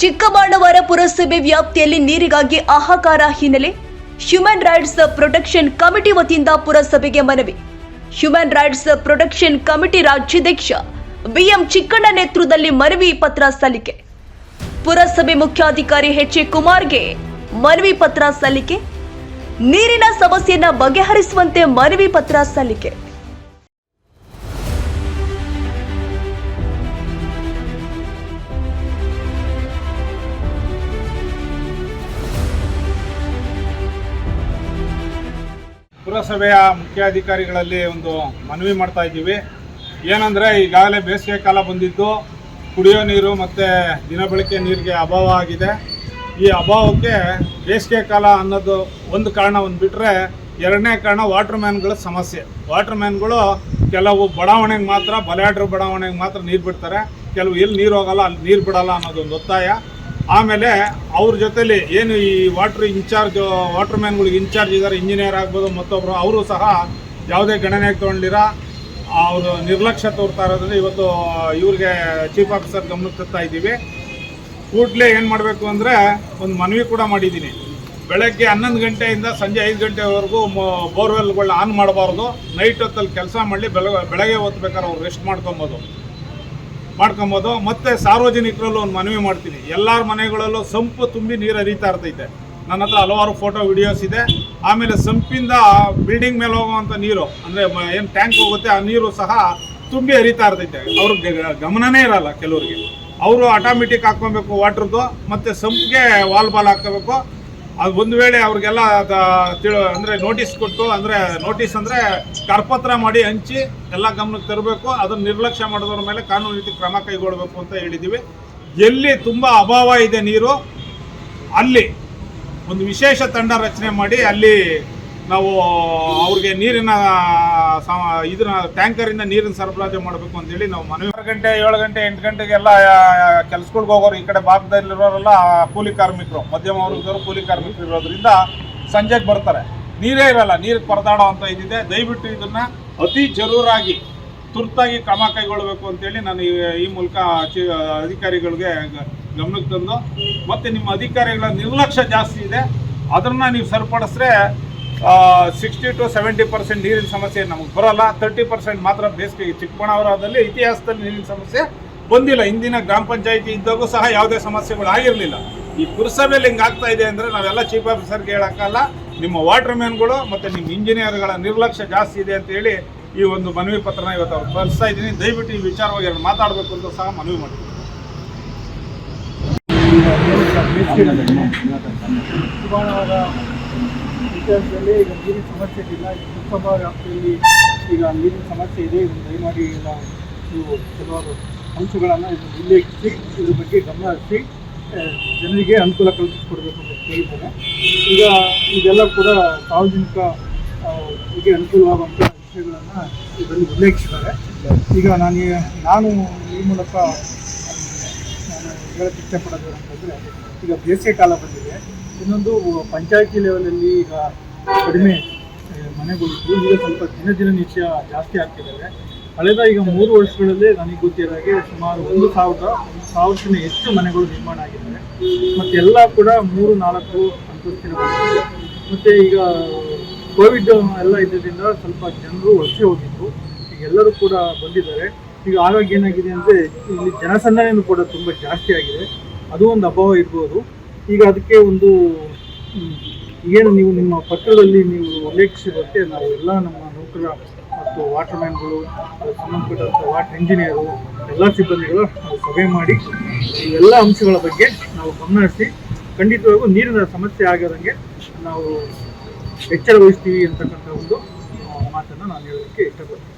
ಚಿಕ್ಕಬಾಣವರ ಪುರಸಭೆ ವ್ಯಾಪ್ತಿಯಲ್ಲಿ ನೀರಿಗಾಗಿ ಹಾಹಾಕಾರ ಹಿನ್ನೆಲೆ ಹ್ಯೂಮನ್ ರೈಟ್ಸ್ ಪ್ರೊಟೆಕ್ಷನ್ ಕಮಿಟಿ ವತಿಯಿಂದ ಪುರಸಭೆಗೆ ಮನವಿ. ಹ್ಯೂಮನ್ ರೈಟ್ಸ್ ಪ್ರೊಟೆಕ್ಷನ್ ಕಮಿಟಿ ರಾಜ್ಯಾಧ್ಯಕ್ಷ ಬಿಎಂ ಚಿಕ್ಕಣ್ಣ ನೇತೃತ್ವದಲ್ಲಿ ಮನವಿ ಪತ್ರ ಸಲ್ಲಿಕೆ. ಪುರಸಭೆ ಮುಖ್ಯಾಧಿಕಾರಿ ಎಚ್ ಎ ಕುಮಾರ್ಗೆ ಮನವಿ ಪತ್ರ ಸಲ್ಲಿಕೆ. ನೀರಿನ ಸಮಸ್ಯೆಯನ್ನು ಬಗೆಹರಿಸುವಂತೆ ಮನವಿ ಪತ್ರ ಸಲ್ಲಿಕೆ. ಪುರಸಭೆಯ ಮುಖ್ಯಾಧಿಕಾರಿಗಳಲ್ಲಿ ಒಂದು ಮನವಿ ಮಾಡ್ತಾ ಇದ್ದೀವಿ. ಏನಂದರೆ ಈಗಾಗಲೇ ಬೇಸಿಗೆ ಕಾಲ ಬಂದಿದ್ದು, ಕುಡಿಯೋ ನೀರು ಮತ್ತು ದಿನಬಳಕೆ ನೀರಿಗೆ ಅಭಾವ ಆಗಿದೆ. ಈ ಅಭಾವಕ್ಕೆ ಬೇಸಿಗೆ ಕಾಲ ಅನ್ನೋದು ಒಂದು ಕಾರಣ ಒಂದು ಬಿಟ್ಟರೆ ಎರಡನೇ ಕಾರಣ ವಾಟರ್ ಮ್ಯಾನ್ಗಳ ಸಮಸ್ಯೆ. ವಾಟರ್ ಮ್ಯಾನ್ಗಳು ಕೆಲವು ಬಡಾವಣೆಗೆ ಮಾತ್ರ ಬಲಾಡ್ರ ಬಡಾವಣೆಗೆ ಮಾತ್ರ ನೀರು ಬಿಡ್ತಾರೆ. ಕೆಲವು ಎಲ್ಲಿ ನೀರು ಹೋಗಲ್ಲ, ಅಲ್ಲಿ ನೀರು ಬಿಡಲ್ಲ ಅನ್ನೋದೊಂದು ಒತ್ತಾಯ. ಆಮೇಲೆ ಅವ್ರ ಜೊತೆಲಿ ಏನು ಈ ವಾಟರ್ ಇನ್ಚಾರ್ಜ್ ವಾಟರ್ ಮ್ಯಾನ್ಗಳಿಗೆ ಇನ್ಚಾರ್ಜ್ ಇದ್ದಾರೆ ಇಂಜಿನಿಯರ್ ಆಗ್ಬೋದು ಮತ್ತೊಬ್ಬರು ಅವರು ಸಹ ಯಾವುದೇ ಗಣನೆ ತೊಗೊಂಡಿರ, ಅವರು ನಿರ್ಲಕ್ಷ್ಯ ತೋರ್ತಾ ಇರೋದ್ರಿಂದ ಇವತ್ತು ಇವ್ರಿಗೆ ಚೀಫ್ ಆಫೀಸರ್ ಗಮನಕ್ಕೆ ತರ್ತಾ ಇದ್ದೀವಿ. ಕೂಡಲೇ ಏನು ಮಾಡಬೇಕು ಅಂದರೆ ಒಂದು ಮನವಿ ಕೂಡ ಮಾಡಿದ್ದೀನಿ. ಬೆಳಗ್ಗೆ ಹನ್ನೊಂದು ಗಂಟೆಯಿಂದ ಸಂಜೆ ಐದು ಗಂಟೆವರೆಗೂ ಬೋರ್ವೆಲ್ಗಳನ್ನ ಆನ್ ಮಾಡಬಾರ್ದು. ನೈಟ್ ಹೊತ್ತಲ್ಲಿ ಕೆಲಸ ಮಾಡಲಿ ಬೆಳಗ್ಗೆ ಬೆಳಗ್ಗೆ ಹೊತ್ತು ಬೇಕಾದ್ರೆ ಅವ್ರು ರೆಸ್ಟ್ ಮಾಡ್ಕೊಬೋದು. ಮಾಡ್ಕೊಬೋದು. ಮತ್ತೆ ಸಾರ್ವಜನಿಕರಲ್ಲೂ ಒಂದು ಮನವಿ ಮಾಡ್ತೀನಿ. ಎಲ್ಲರ ಮನೆಗಳಲ್ಲೂ ಸಂಪು ತುಂಬಿ ನೀರು ಹರಿತಾ ಇರ್ತೈತೆ. ನನ್ನ ಹತ್ರ ಹಲವಾರು ಫೋಟೋ, ವಿಡಿಯೋಸ್ ಇದೆ. ಆಮೇಲೆ ಸಂಪಿಂದ ಬಿಲ್ಡಿಂಗ್ ಮೇಲೆ ಹೋಗುವಂಥ ನೀರು, ಅಂದರೆ ಏನು ಟ್ಯಾಂಕ್ ಹೋಗುತ್ತೆ, ಆ ನೀರು ಸಹ ತುಂಬಿ ಹರಿತಾ ಇರ್ತೈತೆ. ಅವ್ರಿಗೆ ಗಮನನೇ ಇರಲ್ಲ ಕೆಲವರಿಗೆ. ಅವರು ಆಟೋಮೆಟಿಕ್ ಹಾಕ್ಕೊಬೇಕು ವಾಟ್ರದ್ದು ಮತ್ತು ಸಂಪಿಗೆ ವಾಲ್ ಬಾಲ್ ಹಾಕ್ಕೋಬೇಕು. ಅದು ಒಂದು ವೇಳೆ ಅವ್ರಿಗೆಲ್ಲ ಅಂದ್ರೆ ತಿಳು ಅಂದರೆ ನೋಟಿಸ್ ಕೊಟ್ಟು ಅಂದರೆ ನೋಟಿಸ್ ಅಂದರೆ ಕರಪತ್ರ ಮಾಡಿ ಹಂಚಿ ಎಲ್ಲ ಗಮನಕ್ಕೆ ತರಬೇಕು, ಅದನ್ನು ನಿರ್ಲಕ್ಷ್ಯ ಮಾಡೋದ್ರ ಮೇಲೆ ಕಾನೂನು ರೀತಿ ಕ್ರಮ ಕೈಗೊಳ್ಳಬೇಕು ಅಂತ ಹೇಳಿದ್ದೀವಿ ಎಲ್ಲಿ ತುಂಬ ಅಭಾವ ಇದೆ ನೀರು, ಅಲ್ಲಿ ಒಂದು ವಿಶೇಷ ತಂಡ ರಚನೆ ಮಾಡಿ ಅಲ್ಲಿ ನಾವು ಅವ್ರಿಗೆ ನೀರಿನ ಇದನ್ನ ಟ್ಯಾಂಕರಿಂದ ನೀರಿನ ಸರಬರಾಜು ಮಾಡಬೇಕು ಅಂತೇಳಿ ನಾವು ಮನವಿ ಆರು ಗಂಟೆ, ಏಳು ಗಂಟೆ, ಎಂಟು ಗಂಟೆಗೆಲ್ಲ ಕೆಲಸಗಳಿಗೆ ಹೋಗೋರು ಈ ಕಡೆ ಭಾಗದಲ್ಲಿರೋರೆಲ್ಲ ಕೂಲಿ ಕಾರ್ಮಿಕರು, ಮಧ್ಯಮ ವರ್ಗದವರು ಕೂಲಿ ಕಾರ್ಮಿಕರು ಇರೋದ್ರಿಂದ ಸಂಜೆಗೆ ಬರ್ತಾರೆ. ನೀರೇ ಇರಲ್ಲ, ನೀರು ಪರದಾಡೋ ಅಂತ ಇದಿದೆ. ದಯವಿಟ್ಟು ಇದನ್ನ ಅತಿ ಜರೂರಾಗಿ, ತುರ್ತಾಗಿ ಕ್ರಮ ಕೈಗೊಳ್ಳಬೇಕು ಅಂತೇಳಿ ನಾನು ಈ- ಮೂಲಕ ಅಧಿಕಾರಿಗಳಿಗೆ ಗಮನಕ್ಕೆ ತಂದು, ಮತ್ತೆ ನಿಮ್ಮ ಅಧಿಕಾರಿಗಳ ನಿರ್ಲಕ್ಷ್ಯ ಜಾಸ್ತಿ ಇದೆ. ಅದನ್ನ ನೀವು ಸರಿಪಡಿಸಿದ್ರೆ ಸಿಕ್ಸ್ಟಿ ಟು ಸೆವೆಂಟಿ ಪರ್ಸೆಂಟ್ ನೀರಿನ ಸಮಸ್ಯೆ ನಮಗೆ ಬರಲ್ಲ. ತರ್ಟಿ ಪರ್ಸೆಂಟ್ ಮಾತ್ರ ಬೇಸಿಗೆ ಚಿಕ್ಕಬಳ್ಳಾಪುರದಲ್ಲಿ ಇತಿಹಾಸದಲ್ಲಿ ನೀರಿನ ಸಮಸ್ಯೆ ಬಂದಿಲ್ಲ. ಹಿಂದಿನ ಗ್ರಾಮ ಪಂಚಾಯತಿ ಇದ್ದಾಗೂ ಸಹ ಯಾವುದೇ ಸಮಸ್ಯೆಗಳು ಆಗಿರಲಿಲ್ಲ. ಈ ಪುರಸಭೆಯಲ್ಲಿ ಹಿಂಗೆ ಆಗ್ತಾ ಇದೆ ಅಂದರೆ ನಾವೆಲ್ಲ ಚೀಫ್ ಆಫೀಸರ್ಗೆ ಹೇಳೋಕ್ಕಲ್ಲ. ನಿಮ್ಮ ವಾಟರ್ ಮ್ಯಾನ್ಗಳು ಮತ್ತು ನಿಮ್ಮ ಇಂಜಿನಿಯರ್ಗಳ ನಿರ್ಲಕ್ಷ್ಯ ಜಾಸ್ತಿ ಇದೆ ಅಂತ ಹೇಳಿ ಈ ಒಂದು ಮನವಿ ಪತ್ರನ ಇವತ್ತು ಅವ್ರು ಕಳಿಸ್ತಾ ಇದ್ದೀನಿ. ದಯವಿಟ್ಟು ಈ ವಿಚಾರವಾಗಿ ಎರಡು ಮಾತಾಡಬೇಕು ಅಂತ ಸಹ ಮನವಿ ಮಾಡ್ತೀನಿ. ಇತಿಹಾಸದಲ್ಲಿ ಈಗ ನೀರಿನ ಸಮಸ್ಯೆ ಇಲ್ಲ ಲೋಕಸಭಾ ವ್ಯಾಪ್ತಿಯಲ್ಲಿ ಈಗ ನೀರಿನ ಸಮಸ್ಯೆ ಇದೆ. ಇದನ್ನು ದಯಮಾಡಿ ಇಲ್ಲ ನೀವು ಕೆಲವಾರು ಅಂಶಗಳನ್ನು ಇದನ್ನು ಉಲ್ಲೇಖಿಸಿ ಇದ್ರ ಬಗ್ಗೆ ಗಮನ ಹರಿಸಿ ಜನರಿಗೆ ಅನುಕೂಲ ಕಲ್ಪಿಸಿಕೊಡ್ಬೇಕು ಅಂತ ಕೇಳಿದ್ದೇನೆ. ಈಗ ಇದೆಲ್ಲ ಕೂಡ ಸಾರ್ವಜನಿಕರಿಗೆ ಅನುಕೂಲವಾಗುವಂಥ ವಿಷಯಗಳನ್ನು ಇದರಲ್ಲಿ ಉಲ್ಲೇಖಿಸಿದ್ದಾರೆ. ಈಗ ನಾನು ನಾನು ಈ ಮೂಲಕ ನಾನು ಹೇಳಕ್ಕೆ ಇಷ್ಟಪಡೋದು ಅಂತಂದರೆ ಈಗ ಬೇಸಿಗೆ ಕಾಲ ಬಂದಿದೆ. ಇನ್ನೊಂದು ಪಂಚಾಯತಿ ಲೆವೆಲಲ್ಲಿ ಈಗ ಕಡಿಮೆ ಮನೆಗಳಿದ್ದು, ಈಗ ಸ್ವಲ್ಪ ದಿನ ದಿನನಿತ್ಯ ಜಾಸ್ತಿ ಆಗ್ತಿದ್ದಾವೆ ಕಳೆದ ಈಗ ಮೂರು ವರ್ಷಗಳಲ್ಲೇ ನನಗೆ ಗೊತ್ತಿರೋ ಹಾಗೆ ಸುಮಾರು ಒಂದು ಸಾವಿರದ ಒಂದು ಸಾವಿರಕ್ಕಿಂತ ಹೆಚ್ಚು ಮನೆಗಳು ನಿರ್ಮಾಣ ಆಗಿದ್ದಾವೆ ಮತ್ತು ಎಲ್ಲ ಕೂಡ ಮೂರು, ನಾಲ್ಕು ಅಂತಸ್ತಿನ ಮತ್ತು ಈಗ ಕೋವಿಡ್ ಎಲ್ಲ ಇದ್ದರಿಂದ ಸ್ವಲ್ಪ ಜನರು ವಲಸೆ ಹೋಗಿದ್ರು. ಈಗ ಎಲ್ಲರೂ ಕೂಡ ಬಂದಿದ್ದಾರೆ. ಈಗ ಆರೋಗ್ಯ ಏನಾಗಿದೆ ಅಂದರೆ ಇಲ್ಲಿ ಜನಸಂದಣಿನೂ ಕೂಡ ತುಂಬ ಜಾಸ್ತಿ ಆಗಿದೆ. ಅದು ಒಂದು ಅಭಾವ ಇರ್ಬೋದು. ಈಗ ಅದಕ್ಕೆ ಒಂದು, ಏನು ನೀವು ನಿಮ್ಮ ಪತ್ರದಲ್ಲಿ ನೀವು ಉಲ್ಲೇಖಿಸಿದಂತೆ ನಾವು ಎಲ್ಲ ನಮ್ಮ ನೌಕರ ಮತ್ತು ವಾಟರ್ ಮ್ಯಾನ್ಗಳು ಅದಕ್ಕೆ ಸಂಬಂಧಪಟ್ಟಂಥ ವಾಟರ್ ಇಂಜಿನಿಯರು ಎಲ್ಲ ಸಿಬ್ಬಂದಿಗಳು ನಾವು ಸಭೆ ಮಾಡಿ ಎಲ್ಲ ಅಂಶಗಳ ಬಗ್ಗೆ ನಾವು ಗಮನ ಹರಿಸಿ, ಖಂಡಿತವಾಗೂ ನೀರಿನ ಸಮಸ್ಯೆ ಆಗದಂಗೆ ನಾವು ಎಚ್ಚರ ವಹಿಸ್ತೀವಿ ಅಂತಕ್ಕಂಥ ಒಂದು ಮಾತನ್ನು ನಾನು ಹೇಳೋದಕ್ಕೆ ಇಷ್ಟಪಡ್ತೀನಿ.